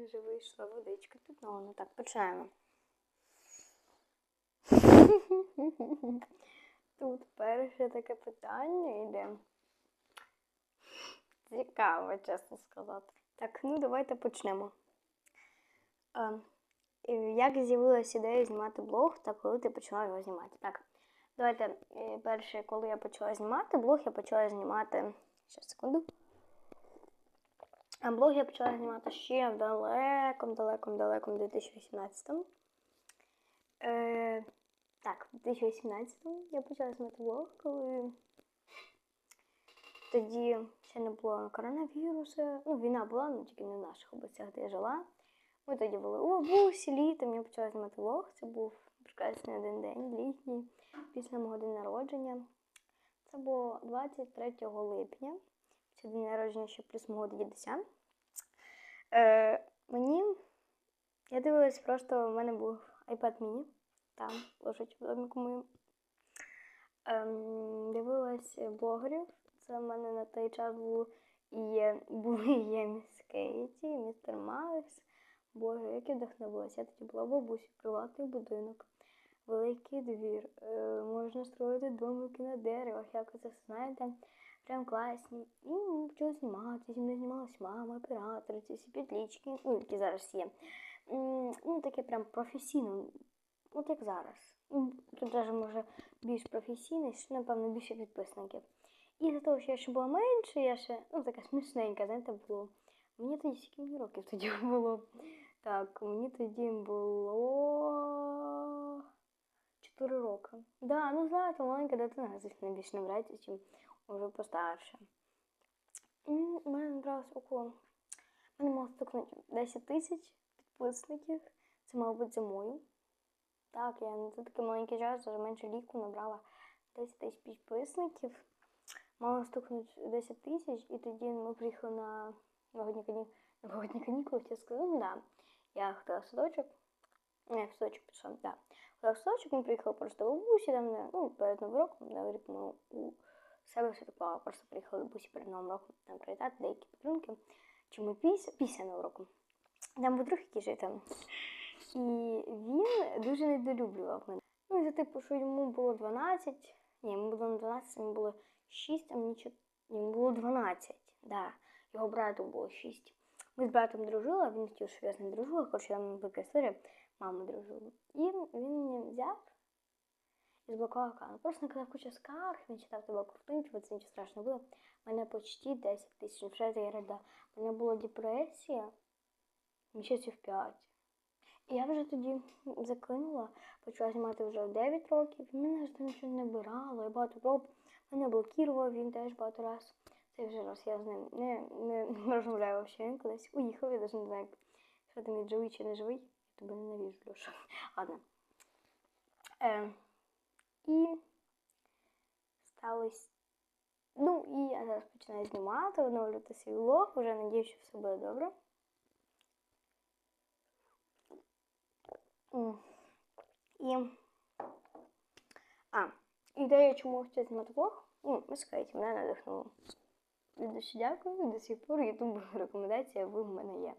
мене вже вийшла водичка. Тут ну, так, починаємо. Тут перше таке питання йде. Цікаво, чесно сказати. Так, ну давайте почнемо. Е, як з'явилася ідея знімати блог та коли ти почала його знімати? Так, давайте е, перше, коли я почала знімати блог, я почала знімати. Ще секунду. А блог я почала знімати ще в далекому, далекому, далекому 2018. Е, так, в 2018-му я почала знімати блог, коли тоді ще не було коронавірусу. Ну, війна була, але тільки не в наших областях, де я жила. Ми тоді були у бусі, літом я почала знімати влог. Це був прекрасний один день, літній, після мого дня народження. Це було 23 липня. Це день народження ще плюс мого дідуся. Е, мені, я дивилась, просто в мене був iPad mini, там лежить в доміку моєму. Ем, дивилась блогерів. Це в мене на той час був і були є міс Кейті, містер Макс. Боже, як я вдохновилася. Я тоді була бабусі, приватний будинок, великий двір. Е, можна строїти домики на деревах, як ви це знаєте. Прям класні. І почали знімати. Зі мною знімалась мама, оператори, ці всі підлічки, ну, які зараз є. Ну, таке прям професійно, от як зараз. Ну, Тут навіть може більш професійний, ще, напевно, більше підписників. І за того, що я ще була менше, я ще, ну, така смішненька, знаєте, було. Мені тоді скільки років тоді було. Так, мені тоді було 4 роки. Да, ну знаєте, маленька дитина, звісно, більше врається, чим вже постарше. У мене набралось около. Мене мало стукнути 10 тисяч підписників. Це, мабуть, зимою. Так, я це такий маленький час, вже менше ліку набрала 10 тисяч підписників. Мало стукнути 10 тисяч, і тоді ми приїхали на новогодні канікули. Новогодні канікули, я сказала, ну да. Я хотіла садочок. Не, в садочок пішла, да. Хотіла в садочок, ми приїхали просто в бусі, там, ну, перед Новим роком, на рік ми у себе все таклала, просто приїхали бусі перед Новим роком, там привітати деякі подарунки. Чи ми після, після Нового року. Там був друг, який жив. І він дуже недолюблював мене. Ну, за типу, що йому було 12, ні, йому було не 12, йому було 6, а мені 4, йому було 12, да. Його брату було 6. Ми з братом дружили, а він хотів, щоб я з ним дружила, хоча велика історія, мама дружила. І він мені взяв і зблокував аккаунт. Просто наказав кучу скарг, він читав тебе крутить, це нічого страшного було. У мене почти 10 тисяч, вже я рада. У мене була депресія місяців 5. І я вже тоді закинула, почала знімати вже в 9 років. І мене ж там нічого не бирало, я багато проб. Мене блокував він теж багато разів. Цей вже раз я з ним не, не, не розмовляю взагалі. Він кудись уїхав, я навіть не знаю, що там він живий чи не живий. Я тебе ненавижу, Леша. Ладно. Е, і сталося. Ну, і я зараз починаю знімати, оновлювати свій влог, вже надію, що все буде добре. І. А, ідея, чому хочу знімати влог? Ну, ви скажете, мене надихнуло. Дуже дякую, до сих пор ютуб рекомендація ви в мене є.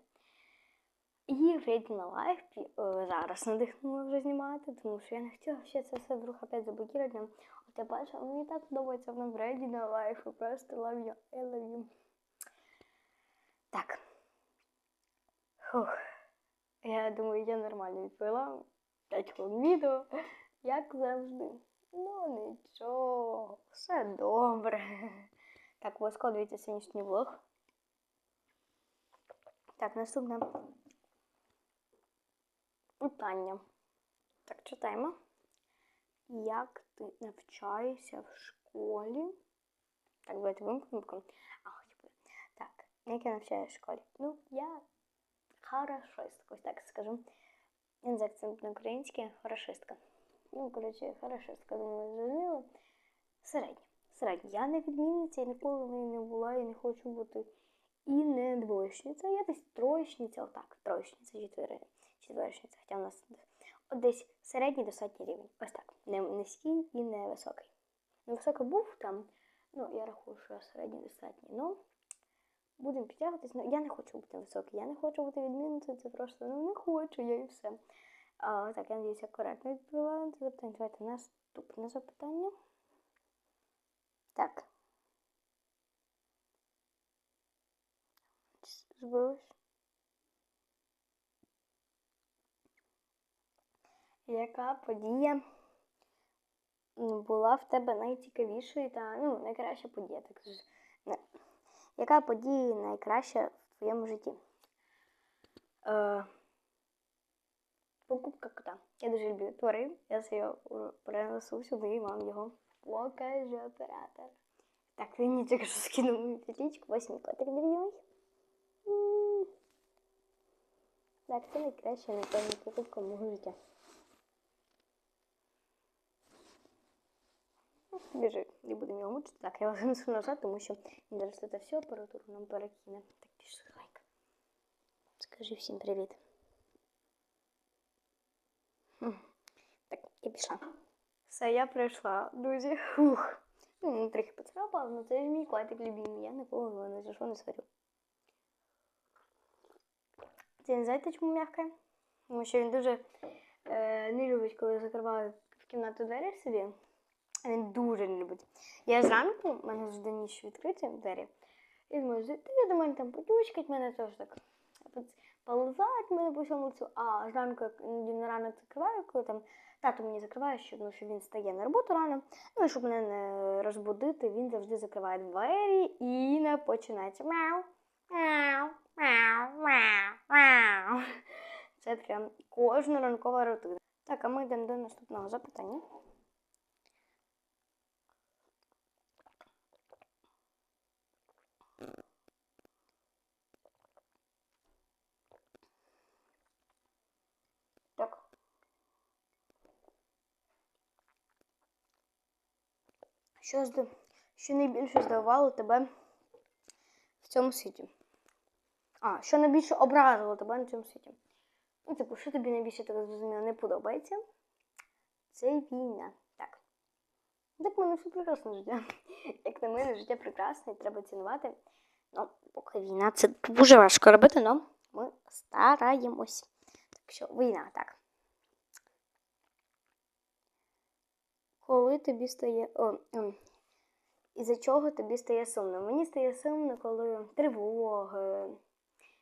І Фредді на лайф зараз надихнула вже знімати, тому що я не хотіла ще це все вдруг опять заблокувати. От я бачила, мені так подобається в Фредді на лайф, просто love you, I love you. Так. Фух. Я думаю, я нормально відповіла. 5 хвилин відео, як завжди. Ну нічого, все добре. Так, обов'язково дивіться сьогоднішній влог. Так, наступне питання. Так, читаємо. Як ти навчаєшся в школі? Так, давайте вимкнемо. А, хотів би. Так, як я навчаюся в школі? Ну, я хорошист, ось так скажу. Він з акцентом на українське хорошистка. Ну, коротше, хорошистка, думаю, зрозуміло. Середня. Середня. Я не відмінниця, я ніколи не була і не хочу бути. І не двоєчниця. Я десь троєчниця, отак, троєчниця, четвери, четверочниця. Хоча в нас от десь середній достатній рівень. Ось так. Не низький і не високий. Не високий був там, ну, я рахую, що середній достатній. Ну, будемо підтягуватись. Ну, я не хочу бути високий, я не хочу бути відмінницею, це просто ну не хочу, я і все. А, так, я надіюся, коректно відповіла на це запитання. Давайте наступне запитання. Так. Збилось. Яка подія була в тебе найцікавішою та ну, найкраща подія, так. Не. Яка подія найкраща в твоєму житті? Е, покупка кота. Я дуже люблю тварин. Я е, перенесу сюди і вам його покаже оператор. Так, він мені тільки що скинув мою петличку, ось мій котик. М. Так, це найкраща, напевно, покупка мого життя. Біжи, не будемо його мучити. Так, я несу назад, тому що він зараз це всю апаратуру нам перекине. Так, пішли, лайк. Скажи всім привіт. Так, я пішла. Все, я прийшла, друзі. Фух. Ну, трохи поцарапала, але це ж мій котик любимий. Я ніколи не за що не сварю. Це не знаєте, чому м'яке? Тому що він дуже е, не любить, коли закриваю в кімнату двері собі. Він дуже не любить. Я зранку, в мене завжди ніч відкриті двері. І думаю, ти я думаю, там подучкать мене теж так полизать мене по всьому цю. А зранку, як на ранок закриваю, коли там тато мені закриває, щоб, ну, що він стає на роботу рано. Ну і щоб мене не розбудити, він завжди закриває двері і не починається мяу, мяу, мяу, мяу, мяу. Це прям кожна ранкова рутина. Так, а ми йдемо до наступного запитання. Так. Що, що найбільше здивувало тебе в цьому світі? А, що найбільше образило тебе на цьому світі? Ну, типу, що тобі найбільше так зрозуміло не подобається? Це війна. Так. Так в мене все прекрасне життя. Як на мене, життя прекрасне, і треба цінувати. Ну, поки війна, це дуже важко робити, але ми стараємось. Так що війна, так. Коли тобі стає. О, ем, із-за чого тобі стає сумно? Мені стає сумно, коли тривоги,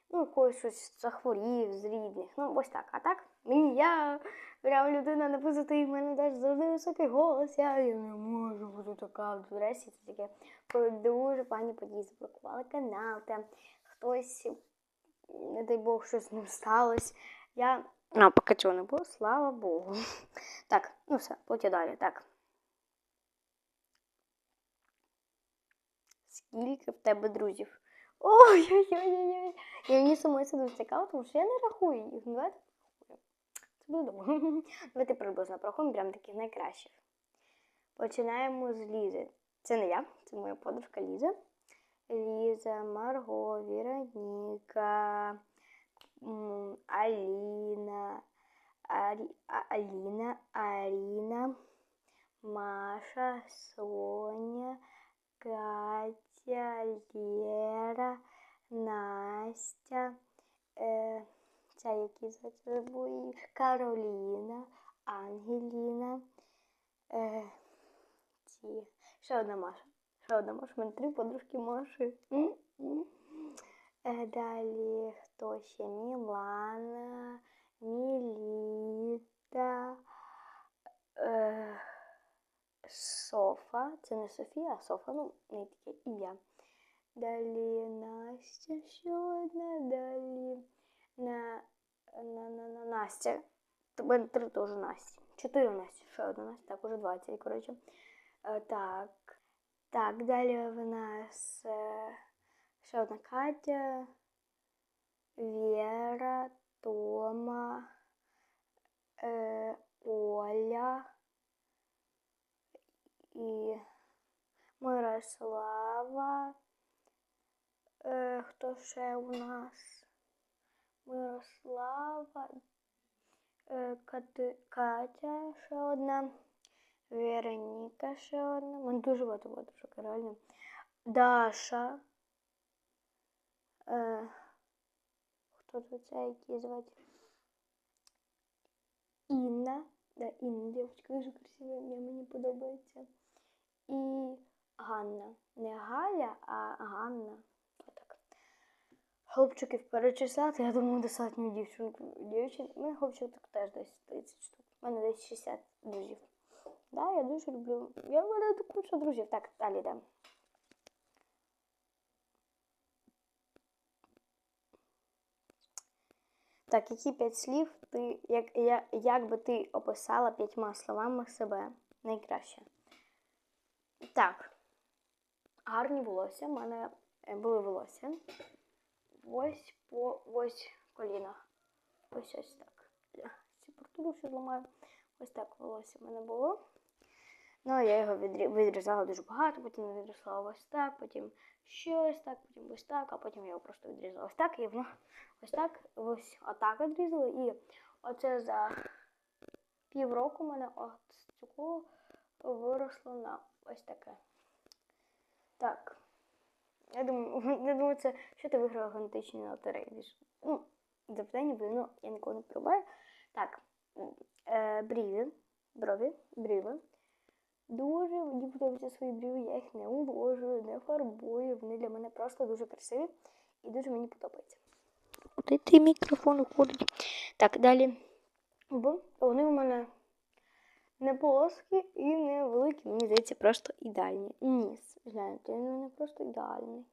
ну, когось захворів з рідних. Ну, ось так. А так, мені я прям людина не позитив, в мене теж завжди високий голос, я, я не можу бути така в стресі. Це таке, коли дуже пані події заблокували канал, там хтось, не дай Бог, щось з ним сталося. Я. А, поки цього не було, слава Богу. Так, ну все, потім далі. Так. Скільки в тебе друзів? Ой-ой-ой-ой. І мені самої це дуже цікаво, тому що я не рахую їх. Ну, Давайте порахуємо. Це буде довго. Давайте приблизно порахуємо прям таких найкращих. Починаємо з Лізи. Це не я, це моя подружка Ліза. Ліза, Марго, Віроніка, м, Аліна, Арі, Аліна, Аріна, Маша, Соня, Катя, Лера, Настя, е, ця які забули, Кароліна, Ангеліна, е, ці, ще одна Маша. Ще одна Маша, у мене три подружки Маші. Е, далі хто ще? Мілана, Міліта, е, Софа. Це не Софія, а Софа, ну, в неї таке ім'я. Далі Настя ще одна, далі на, на, на, на Настя. Тебе три теж Насті. Чотири Насті, ще одна Настя, так, уже 20, коротше. Е, так. Так, далі в нас е, ще одна Катя, Віра, Тома, е, Оля і Мирослава. Е, хто ще у нас? Мирослава, е, Кати, Катя ще одна, Вероніка ще одна. У мене дуже багато подружок, реально. Даша. Е, хто тут це, які звати? Інна. Да, Інна, дівчинка дуже красиве ім'я, мені подобається. І Ганна. Не Галя, а Ганна. Отак. Хлопчиків перечисати, я думаю, достатньо дівчинку. Дівчин. У мене хлопчиків теж десь 30 штук. У мене десь 60 друзів. Да, я дуже люблю. Я в мене куча друзів. Так, далі йдемо. Так, які п'ять слів ти, як, як, як би ти описала п'ятьма словами себе найкраще? Так. Гарні волосся. У мене е, були волосся. Ось по ось колінах. Ось ось так. Я ці портулу ще зламаю. Ось так волосся в мене було. Ну, я його відрізала дуже багато, потім відрізала ось так, потім ще ось так, потім ось так, а потім я його просто відрізала ось так, і воно ось так, ось отак відрізала. І оце за півроку мене от цього виросло на ось таке. Так. Я думаю, я думаю, це що ти виграла генетичні лотереї? Ну, запитання буде, ну, я ніколи не пробую. Так, е, бріві, брові, бріви. Дуже мені подобаються свої бріві, я їх не уложую, не фарбую. Вони для мене просто дуже красиві і дуже мені подобаються. Куди ти мікрофон уходить? Так, далі. Бо вони у мене не плоскі і не великі, мені здається, просто ідеальні. Ніс, знаєте, він мене просто ідеальний.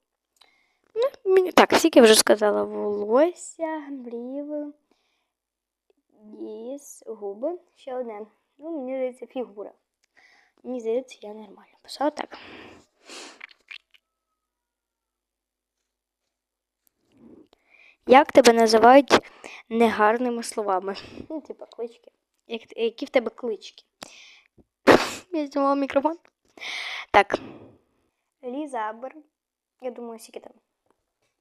Ну, мені так, скільки я вже сказала, волосся, бріви, ніс, губи. Ще одне. Ну, мені здається, фігура. Мені здається, я нормально писала так. Як тебе називають негарними словами? Ну, типа клички. Як, які в тебе клички? Я знімала мікрофон. Так. Лізабр. Я думаю, скільки там?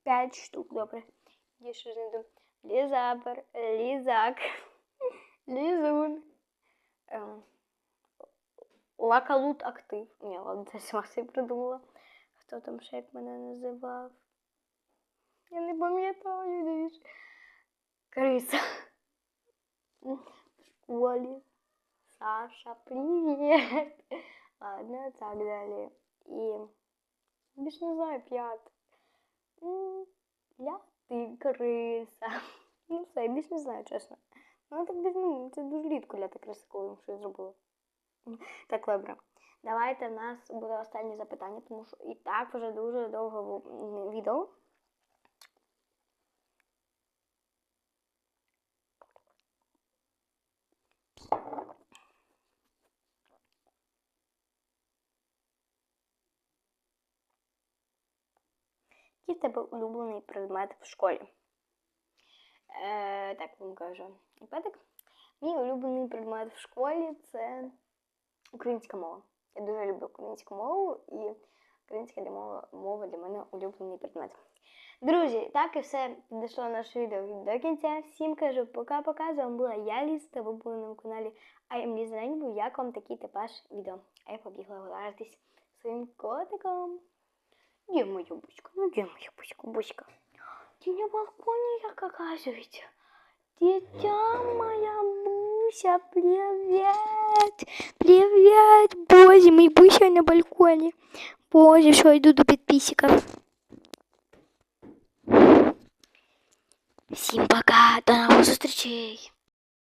П'ять штук, добре. Я ще знайду. Лізабр, лізак, лізун. Ем. Лакалут актив. Ні, ладно, це сама придумала. Хто там ще як мене називав? Я не пам'ятаю, дивіться. Криса. В школі. Саша, привіт. Ладно, так далі. І більше не знаю, п'ят. Я ти криса. Ну все, я більше не знаю, чесно. Ну так більше, ну, це дуже рідко ляти криса, коли щось зробила. Так, добре. Давайте в нас буде останнє запитання, тому що і так вже дуже довго відео. Який в тебе улюблений предмет в школі? Е, так вам кажу. Петик. Мій улюблений предмет в школі це українська мова. Я дуже люблю українську мову і українська для мова, мова для мене улюблений предмет. Друзі, так і все підійшло наше відео до кінця. Всім кажу пока-пока. З вами була я, Ліз, та ви були на каналі I am Lisa Як вам такий типаж відео? А я побігла гулятись своїм котиком. Где моя бучка? Ну где моя бучка? Бучка. Ты на балконе, как оказывается. Дитя моя Буся, привет! Привет! Боже, мой Буся на балконе. Боже, что иду до подписчиков. Всем пока, до новых зустрічей.